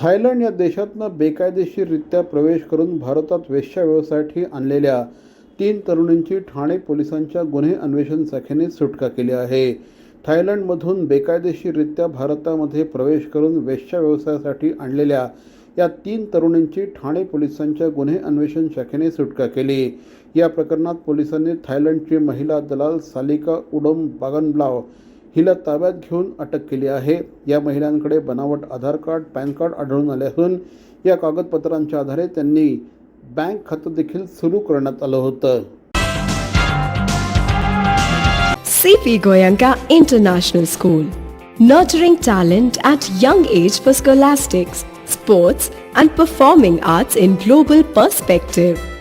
Thailand या देशातनं बेकायदेशीररित्या प्रवेश करून भारतात वेश्या व्यवसायासाठी आणलेल्या तीन तरुणींची ठाणे पोलिसांच्या गुन्हे अन्वेषण शाखेने सुटका केली आहे. थायलंडमधून बेकायदेशीररित्या भारतामध्ये प्रवेश करून वेश्या व्यवसायासाठी आणलेल्या या तीन तरुणींची ठाणे पोलिसांच्या गुन्हे अन्वेषण शाखेने सुटका केली. या प्रकरणात पोलिसांनी थायलंडची महिला दलाल सालिका उडम बागनब्लाव हिला ताब्यात घेऊन अटक केली आहे या महिलांकडे बनावट आधार कार्ड पॅन कार्ड आढळून आले असून या कागदपत्रांच्या आधारे त्यांनी बँक खातं देखील सुरू करण्यात आलं होतं CP Goenka international school nurturing talent at young age for scholastics sports and performing arts in global perspective